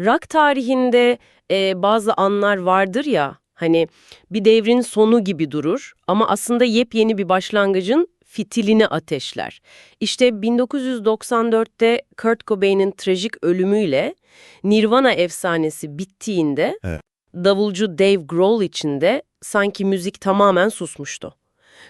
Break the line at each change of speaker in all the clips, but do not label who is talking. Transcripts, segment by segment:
Rock tarihinde e, bazı anlar vardır ya, hani bir devrin sonu gibi durur ama aslında yepyeni bir başlangıcın fitilini ateşler. İşte 1994'te Kurt Cobain'in trajik ölümüyle Nirvana efsanesi bittiğinde
Evet.
davulcu Dave Grohl için de sanki müzik tamamen susmuştu.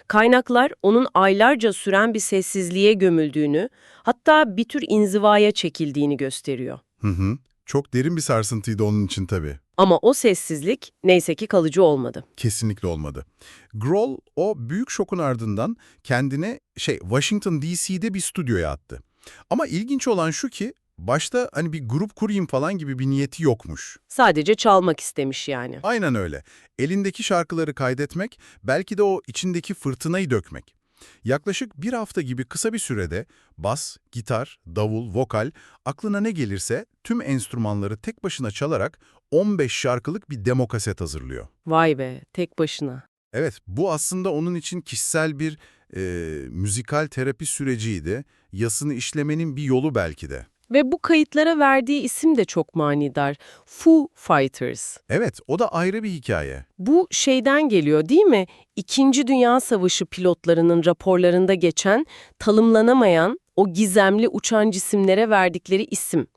Kaynaklar onun aylarca süren bir sessizliğe gömüldüğünü, hatta bir tür inzivaya çekildiğini gösteriyor.
Hı hı. Çok derin bir sarsıntıydı onun için tabii.
Ama o sessizlik neyse ki kalıcı olmadı.
Kesinlikle olmadı. Grohl o büyük şokun ardından kendine şey Washington DC'de bir stüdyoya attı. Ama ilginç olan şu ki başta hani bir grup kurayım falan gibi bir niyeti yokmuş.
Sadece çalmak istemiş yani.
Aynen öyle. Elindeki şarkıları kaydetmek, belki de o içindeki fırtınayı dökmek. Yaklaşık bir hafta gibi kısa bir sürede bas, gitar, davul, vokal, aklına ne gelirse tüm enstrümanları tek başına çalarak 15 şarkılık bir demo kaset hazırlıyor.
Vay be, tek başına.
Evet, bu aslında onun için kişisel bir e, müzikal terapi süreciydi. Yasını işlemenin bir yolu belki de.
Ve bu kayıtlara verdiği isim de çok manidar. Foo Fighters.
Evet, o da ayrı bir hikaye.
Bu şeyden geliyor değil mi? İkinci Dünya Savaşı pilotlarının raporlarında geçen, tanımlanamayan o gizemli uçan cisimlere verdikleri isim.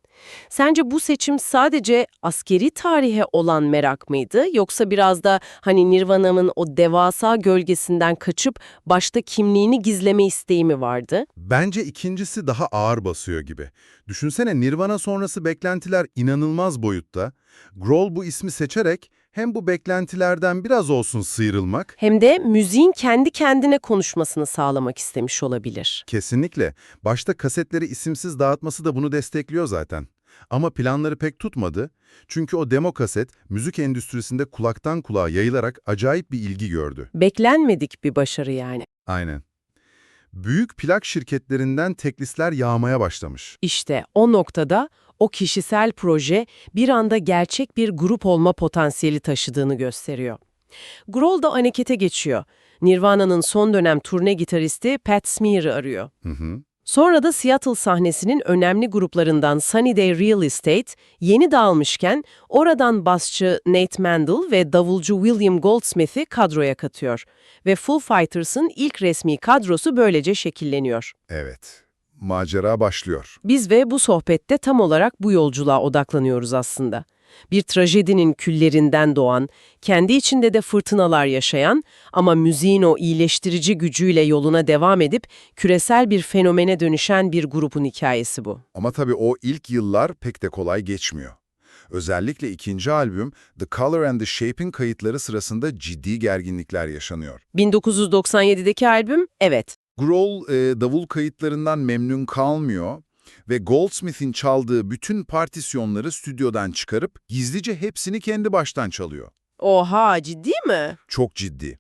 Sence bu seçim sadece askeri tarihe olan merak mıydı yoksa biraz da hani Nirvana'nın o devasa gölgesinden kaçıp başta kimliğini gizleme isteği mi vardı?
Bence ikincisi daha ağır basıyor gibi. Düşünsene Nirvana sonrası beklentiler inanılmaz boyutta. Grohl bu ismi seçerek hem bu beklentilerden biraz olsun sıyrılmak,
Hem de müziğin kendi kendine konuşmasını sağlamak istemiş olabilir.
kesinlikle başta kasetleri isimsiz dağıtması da bunu destekliyor zaten. Ama planları pek tutmadı çünkü o demo kaset müzik endüstrisinde kulaktan kulağa yayılarak acayip bir ilgi gördü.
Beklenmedik bir başarı yani.
Aynen. Büyük plak şirketlerinden teklistler yağmaya başlamış.
İşte o noktada o kişisel proje bir anda gerçek bir grup olma potansiyeli taşıdığını gösteriyor. Grohl da harekete geçiyor. Nirvana'nın son dönem turne gitaristi Pat Smear'ı arıyor.
Hı hı.
Sonra da Seattle sahnesinin önemli gruplarından Sunny Day Real Estate yeni dağılmışken oradan basçı Nate Mandel ve davulcu William Goldsmith'i kadroya katıyor. Ve Foo Fighters'ın ilk resmi kadrosu böylece şekilleniyor.
Evet. Macera başlıyor.
Biz ve bu sohbette tam olarak bu yolculuğa odaklanıyoruz aslında. Bir trajedinin küllerinden doğan, kendi içinde de fırtınalar yaşayan ama müziğin o iyileştirici gücüyle yoluna devam edip küresel bir fenomene dönüşen bir grubun hikayesi bu.
Ama tabii o ilk yıllar pek de kolay geçmiyor. Özellikle ikinci albüm The Color and the Shape'in kayıtları sırasında ciddi gerginlikler yaşanıyor.
1997'deki albüm, evet,
Grohl e, davul kayıtlarından memnun kalmıyor ve Goldsmith'in çaldığı bütün partisyonları stüdyodan çıkarıp gizlice hepsini kendi baştan çalıyor.
Oha ciddi mi?
Çok ciddi.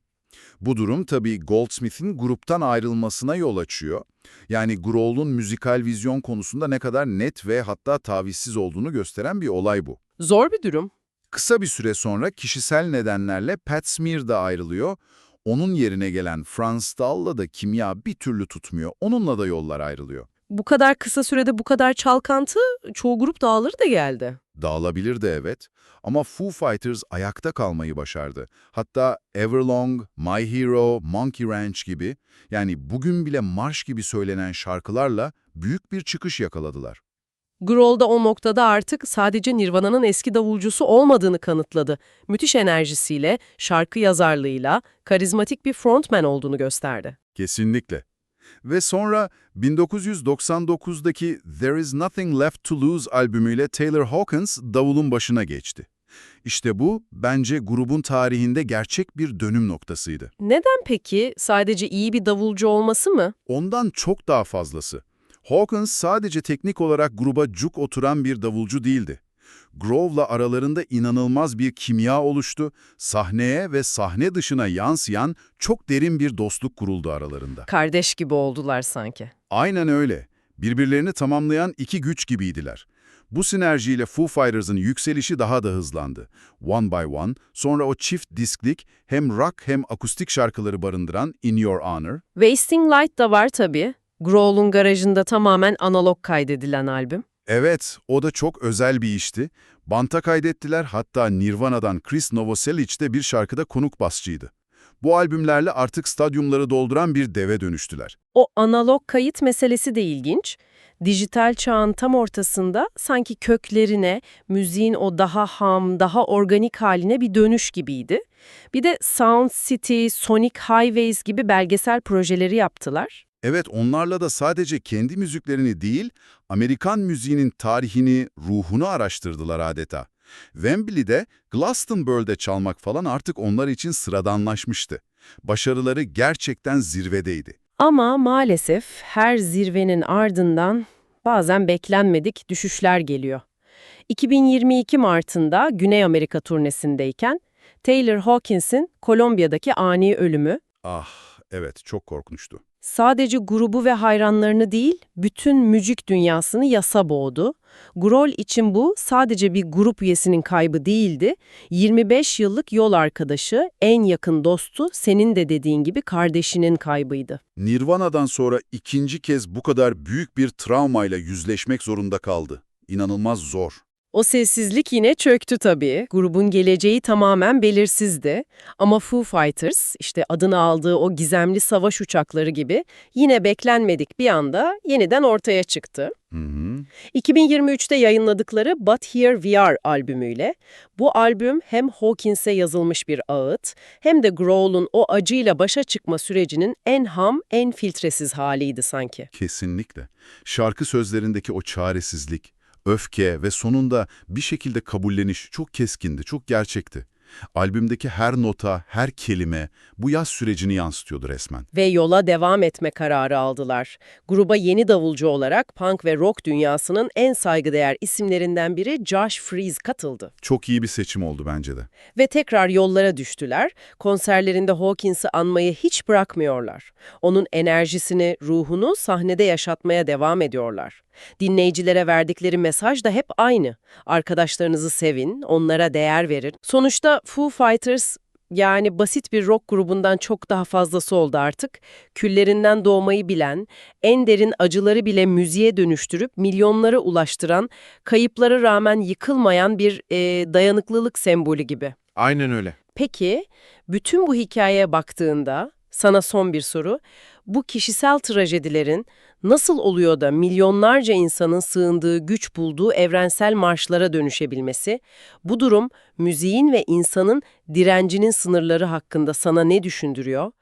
Bu durum tabii Goldsmith'in gruptan ayrılmasına yol açıyor. Yani Grohl'un müzikal vizyon konusunda ne kadar net ve hatta tavizsiz olduğunu gösteren bir olay bu.
Zor bir durum.
Kısa bir süre sonra kişisel nedenlerle Pat Smear da ayrılıyor. Onun yerine gelen Franz Dahl'la da kimya bir türlü tutmuyor. Onunla da yollar ayrılıyor.
Bu kadar kısa sürede bu kadar çalkantı çoğu grup dağılır da geldi.
Dağılabilir de evet ama Foo Fighters ayakta kalmayı başardı. Hatta Everlong, My Hero, Monkey Ranch gibi yani bugün bile marş gibi söylenen şarkılarla büyük bir çıkış yakaladılar.
Grohl da o noktada artık sadece Nirvana'nın eski davulcusu olmadığını kanıtladı. Müthiş enerjisiyle, şarkı yazarlığıyla, karizmatik bir frontman olduğunu gösterdi.
Kesinlikle. Ve sonra 1999'daki There Is Nothing Left to Lose albümüyle Taylor Hawkins davulun başına geçti. İşte bu bence grubun tarihinde gerçek bir dönüm noktasıydı.
Neden peki? Sadece iyi bir davulcu olması mı?
Ondan çok daha fazlası. Hawkins sadece teknik olarak gruba cuk oturan bir davulcu değildi. Grove'la aralarında inanılmaz bir kimya oluştu, sahneye ve sahne dışına yansıyan çok derin bir dostluk kuruldu aralarında.
Kardeş gibi oldular sanki.
Aynen öyle. Birbirlerini tamamlayan iki güç gibiydiler. Bu sinerjiyle Foo Fighters'ın yükselişi daha da hızlandı. One by One, sonra o çift disklik hem rock hem akustik şarkıları barındıran In Your Honor,
Wasting Light da var tabii. Grohl'un garajında tamamen analog kaydedilen albüm.
Evet, o da çok özel bir işti. Banta kaydettiler hatta Nirvana'dan Chris Novoselic de bir şarkıda konuk basçıydı. Bu albümlerle artık stadyumları dolduran bir deve dönüştüler.
O analog kayıt meselesi de ilginç. Dijital çağın tam ortasında sanki köklerine, müziğin o daha ham, daha organik haline bir dönüş gibiydi. Bir de Sound City, Sonic Highways gibi belgesel projeleri yaptılar.
Evet, onlarla da sadece kendi müziklerini değil, Amerikan müziğinin tarihini, ruhunu araştırdılar adeta. Wembley'de, Glastonbury'de çalmak falan artık onlar için sıradanlaşmıştı. Başarıları gerçekten zirvedeydi.
Ama maalesef her zirvenin ardından bazen beklenmedik düşüşler geliyor. 2022 Mart'ında Güney Amerika turnesindeyken Taylor Hawkins'in Kolombiya'daki ani ölümü
Ah, evet, çok korkunçtu.
Sadece grubu ve hayranlarını değil, bütün müzik dünyasını yasa boğdu. Grol için bu sadece bir grup üyesinin kaybı değildi. 25 yıllık yol arkadaşı, en yakın dostu, senin de dediğin gibi kardeşinin kaybıydı.
Nirvana'dan sonra ikinci kez bu kadar büyük bir travmayla yüzleşmek zorunda kaldı. İnanılmaz zor.
O sessizlik yine çöktü tabii. Grubun geleceği tamamen belirsizdi. Ama Foo Fighters, işte adını aldığı o gizemli savaş uçakları gibi yine beklenmedik bir anda yeniden ortaya çıktı.
Hı hı.
2023'te yayınladıkları But Here We Are albümüyle bu albüm hem Hawkins'e yazılmış bir ağıt hem de Grohl'un o acıyla başa çıkma sürecinin en ham, en filtresiz haliydi sanki.
Kesinlikle. Şarkı sözlerindeki o çaresizlik, öfke ve sonunda bir şekilde kabulleniş çok keskindi, çok gerçekti. Albümdeki her nota, her kelime bu yaz sürecini yansıtıyordu resmen.
ve yola devam etme kararı aldılar. Gruba yeni davulcu olarak punk ve rock dünyasının en saygıdeğer isimlerinden biri Josh Freese katıldı.
Çok iyi bir seçim oldu bence de.
Ve tekrar yollara düştüler. Konserlerinde Hawkins'i anmayı hiç bırakmıyorlar. Onun enerjisini, ruhunu sahnede yaşatmaya devam ediyorlar. Dinleyicilere verdikleri mesaj da hep aynı. Arkadaşlarınızı sevin, onlara değer verin. Sonuçta Foo Fighters yani basit bir rock grubundan çok daha fazlası oldu artık. Küllerinden doğmayı bilen, en derin acıları bile müziğe dönüştürüp milyonlara ulaştıran, kayıplara rağmen yıkılmayan bir e, dayanıklılık sembolü gibi.
Aynen öyle.
Peki, bütün bu hikayeye baktığında sana son bir soru. Bu kişisel trajedilerin nasıl oluyor da milyonlarca insanın sığındığı, güç bulduğu evrensel marşlara dönüşebilmesi, bu durum müziğin ve insanın direncinin sınırları hakkında sana ne düşündürüyor?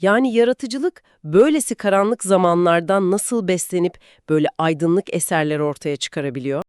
Yani yaratıcılık böylesi karanlık zamanlardan nasıl beslenip böyle aydınlık eserler ortaya çıkarabiliyor?